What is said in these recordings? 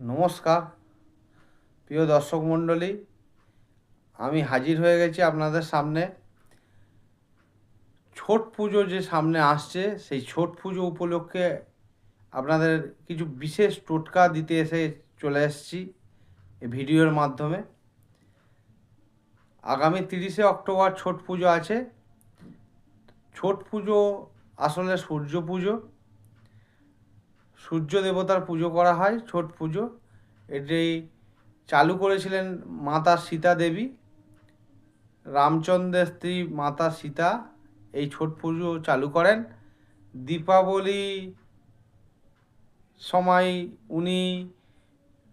নমস্কার। প্রিয় দর্শক মণ্ডলী, আমি হাজির হয়ে গেছি আপনাদের সামনে। ছট পুজো যে সামনে আসছে, সেই ছট পুজো উপলক্ষে আপনাদের কিছু বিশেষ টোটকা দিতে এসে চলে এসেছি এই ভিডিওর মাধ্যমে। আগামী তিরিশে অক্টোবর ছট পুজো আছে। ছট পুজো আসলে সূর্য পুজো। সূর্য দেবতার পুজো করা হয়, ছট পুজো। এটি চালু করেছিলেন মাতা সীতা দেবী। রামচন্দ্রের স্ত্রী মাতা সীতা এই ছট পুজো চালু করেন। দীপাবলি সময় উনি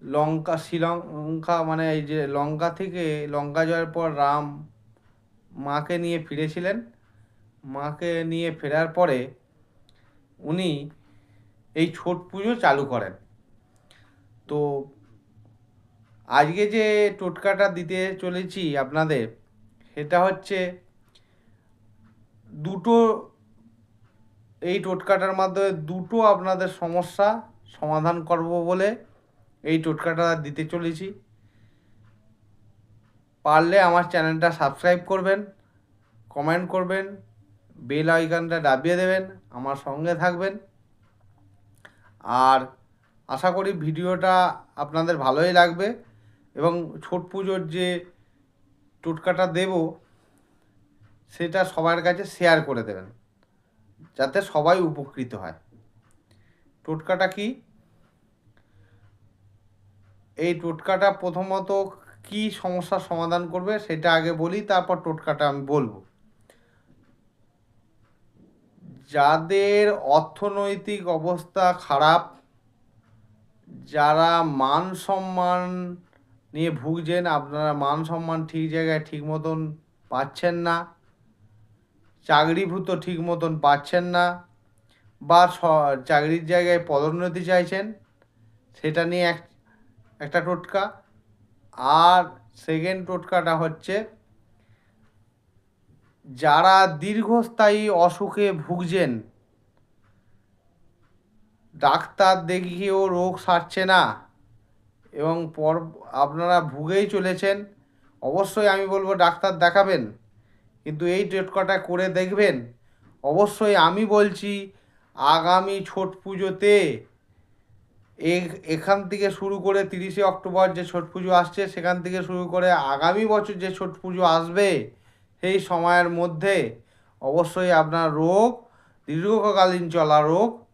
লঙ্কা, শ্রীলঙ্কা মানে এই যে লঙ্কা থেকে লঙ্কা জয়ের পর রাম মাকে নিয়ে ফিরেছিলেন। মাকে নিয়ে ফেরার পরে উনি এই ছট পুজো চালু করেন। তো আজকে যে টোটকাটা দিতে চলেছি আপনাদের, সেটা হচ্ছে দুটো, এই টোটকাটার মাধ্যমে দুটো আপনাদের সমস্যা সমাধান করব বলে এই টোটকাটা দিতে চলেছি। পারলে আমার চ্যানেলটা সাবস্ক্রাইব করবেন, কমেন্ট করবেন, বেল আইকনটা দাবিয়ে দেবেন, আমার সঙ্গে থাকবেন। আর আশা করি ভিডিওটা আপনাদের ভালোই লাগবে এবং ছট পুজোর যে টোটকাটা দেব, সেটা সবার কাছে শেয়ার করে দেবেন, যাতে সবাই উপকৃত হয়। টোটকাটা কি? এই টোটকাটা প্রথমত কি সমস্যার সমাধান করবে সেটা আগে বলি, তারপর টোটকাটা আমি বলব। যাদের অর্থনৈতিক অবস্থা খারাপ, যারা মান সম্মান নিয়ে ভুগছেন, আপনারা মান সম্মান ঠিক জায়গায় ঠিক মতন পাচ্ছেন না, চাকরিভূত ঠিক মতন পাচ্ছেন না, বা চাকরির জায়গায় পদোন্নতি চাইছেন, সেটা নিয়ে এক, একটা টোটকা। আর সেকেন্ড টোটকাটা হচ্ছে যারা দীর্ঘস্থায়ী অসুখে ভুগছেন, ডাক্তার দেখিয়েও রোগ সারছে না এবং পর, আপনারা ভুগেই চলেছেন, অবশ্যই আমি বলব ডাক্তার দেখাবেন, কিন্তু এই টোটকাটা করে দেখবেন। অবশ্যই আমি বলছি, আগামী ছট পুজোতে এখান থেকে শুরু করে তিরিশে অক্টোবর যে ছট পুজো আসছে, সেখান থেকে শুরু করে আগামী বছর যে ছট পুজো আসবে সেই সময়ের মধ্যে অবশ্যই আপনার রোগ, দীর্ঘকালীন চলা রোগ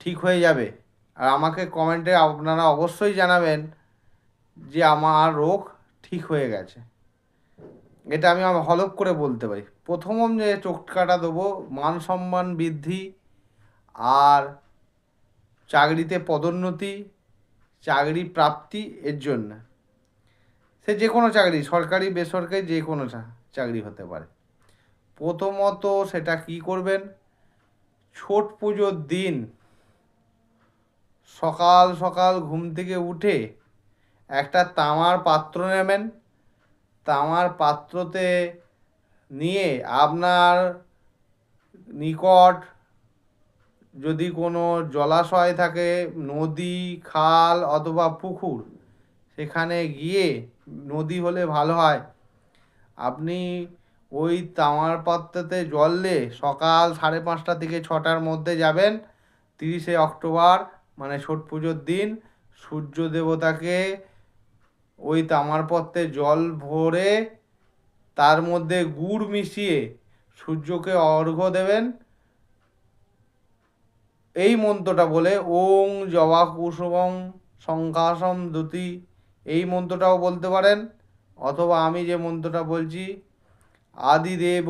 ঠিক হয়ে যাবে। আর আমাকে কমেন্টে আপনারা অবশ্যই জানাবেন যে আমার রোগ ঠিক হয়ে গেছে। এটা আমি আমার হলপ করে বলতে পারি। প্রথম যে চোখকাটা দেবো, মান সম্মান বৃদ্ধি আর চাকরিতে পদোন্নতি, চাকরি প্রাপ্তি এর জন্য। সে যে কোনো চাকরি, সরকারি, বেসরকারি যে কোনো চাকরি হতে পারে। প্রথমত সেটা কি করবেন? ছোট পুজোর দিন সকাল সকাল ঘুম থেকে উঠে একটা তামার পাত্র নেবেন। তামার পাত্রতে নিয়ে আপনার নিকট যদি কোনো জলাশয় থাকে, নদী, খাল অথবা পুকুর, সেখানে গিয়ে নদী হলে ভালো হয়। আপনি ওই তামার পাত্রতে জল দিয়ে সকাল সাড়ে পাঁচটা থেকে ছটার মধ্যে যাবেন। তিরিশে অক্টোবর মানে ছট পুজোর দিন, সূর্য দেবতাকে ওই তামার পাত্রে জল ভরে তার মধ্যে গুড় মিশিয়ে সূর্যকে অর্ঘ্য দেবেন। এই মন্ত্রটা বলে ওং জবা কুসুমং সংকাশম দ্যুতি এই মন্ত্রটাও বলতে পারেন। অথবা আমি যে মন্ত্রটা বলছি, আদিদেব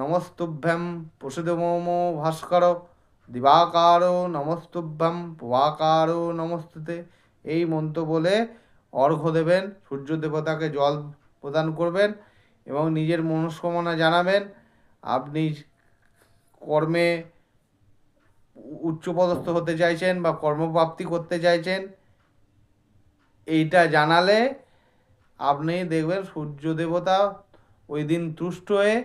নমস্তুভ্যম পশুদেবম ভাস্কর দিবাকার নমস্তুভ্যম প্রভাকার নমস্তুতে এই মন্ত্র বলে অর্ঘ্য দেবেন, সূর্য দেবতাকে জল প্রদান করবেন এবং নিজের মনস্কামনা জানাবেন। আপনি কর্মে উচ্চপদস্থ হতে চাইছেন বা কর্মপ্রাপ্তি করতে চাইছেন, এইটা জানালে আপনি দেখবেন সূর্য দেবতা ওই দিন তুষ্ট হয়ে,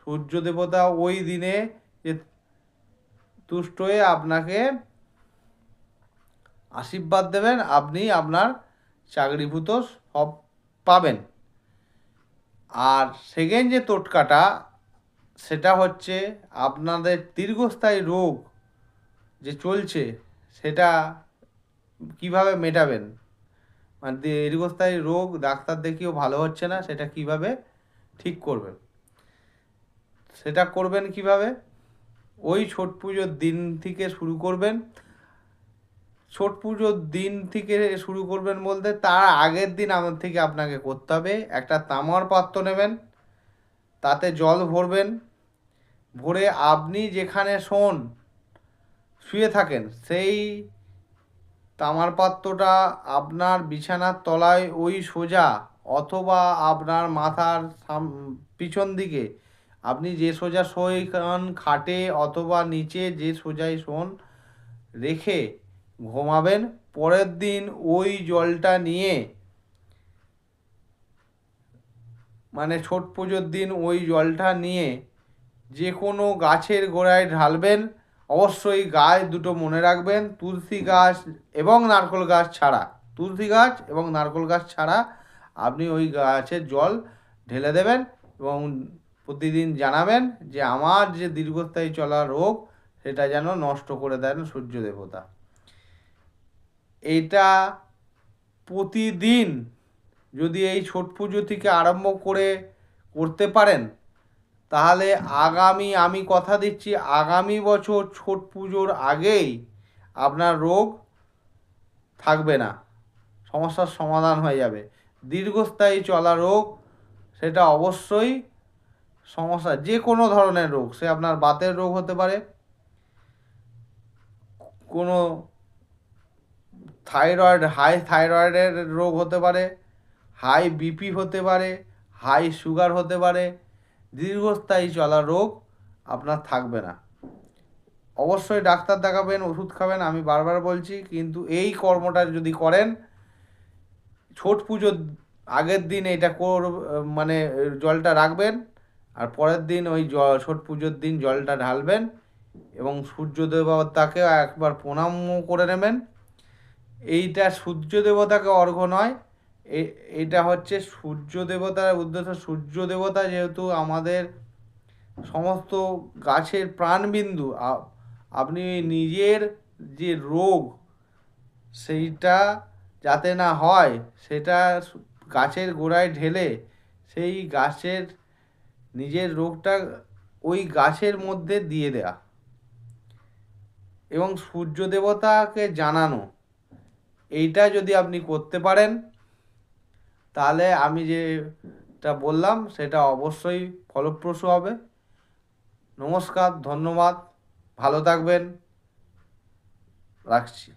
সূর্য দেবতা ওই দিনে যে তুষ্ট হয়ে আপনাকে আশীর্বাদ দেবেন, আপনি আপনার চাকরিভূত সব পাবেন। আর সেকেন্ড যে টোটকাটা, সেটা হচ্ছে আপনাদের দীর্ঘস্থায়ী রোগ যে চলছে, সেটা কীভাবে মেটাবেন? মানে দীর্ঘস্থায়ী রোগ ডাক্তার দেখিয়েও ভালো হচ্ছে না, সেটা কীভাবে ঠিক করবেন সেটা করবেন কীভাবে? ওই ছট পুজোর দিন থেকে শুরু করবেন। ছট পুজোর দিন থেকে শুরু করবেন বলতে তার আগের দিন আমার থেকে আপনাকে করতে হবে। একটা তামার পাত্র নেবেন, তাতে জল ভরবেন, ভরে আপনি যেখানে শোন, শুয়ে থাকেন, সেই তামার পাত্রটা আপনার বিছানার তলায় ওই সোজা অথবা আপনার মাথার পিছন দিকে। আপনি যে সোজা শোন খাটে অথবা নিচে যে সোজাই শোন, রেখে ঘুমাবেন। পরের দিন ওই জলটা নিয়ে মানে ছট পুজোর দিন ওই জলটা নিয়ে যে কোনো গাছের গোড়ায় ঢালবেন। অবশ্যই গাছ দুটো মনে রাখবেন, তুলসী গাছ এবং নারকেল গাছ ছাড়া। তুলসী গাছ এবং নারকেল গাছ ছাড়া আপনি ওই গাছের জল ঢেলে দেবেন এবং প্রতিদিন জানাবেন যে আমার যে দীর্ঘস্থায়ী চলা রোগ, সেটা যেন নষ্ট করে দেন সূর্য দেবতা। এটা প্রতিদিন যদি এই ছট পুজো থেকে আরম্ভ করে করতে পারেন তাহলে আগামী, আমি কথা দিচ্ছি, আগামী বছর ছট পুজোর আগেই আপনার রোগ থাকবে না। সমস্যার সমাধান হয়ে যাবে। দীর্ঘস্থায়ী চলা রোগ, সেটা অবশ্যই সমস্যা, যে কোনো ধরনের রোগ, সে আপনার বাতের রোগ হতে পারে, কোনো থাইরয়েড, হাই থাইরয়েডের রোগ হতে পারে, হাই বিপি হতে পারে, হাই সুগার হতে পারে দীর্ঘস্থায়ী চলা রোগ আপনার থাকবে না। অবশ্যই ডাক্তার দেখাবেন, ওষুধ খাবেন, আমি বারবার বলছি, কিন্তু এই কর্মটা যদি করেন, ছট পুজোর আগের দিন এটা কর মানে জলটা রাখবেন, আর পরের দিন ওই জ, ছট পুজোর দিন জলটা ঢালবেন এবং সূর্য দেবতাকে একবার প্রণামও করে নেবেন। এইটা সূর্য দেবতাকে অর্ঘ্য নয় এটা হচ্ছে সূর্য দেবতার উদ্দেশ্য সূর্য দেবতা যেহেতু আমাদের সমস্ত গাছের প্রাণবিন্দু আপনি নিজের যে রোগ সেইটা যাতে না হয়, সেটা গাছের গোড়ায় ঢেলে সেই গাছের, নিজের রোগটা ওই গাছের মধ্যে দিয়ে দেয়া। এবং সূর্য দেবতাকে জানানো, এইটা যদি আপনি করতে পারেন তাহলে আমি যেটা বললাম সেটা অবশ্যই ফলপ্রসূ হবে। নমস্কার ধন্যবাদ ভালো থাকবেন। রাখছি।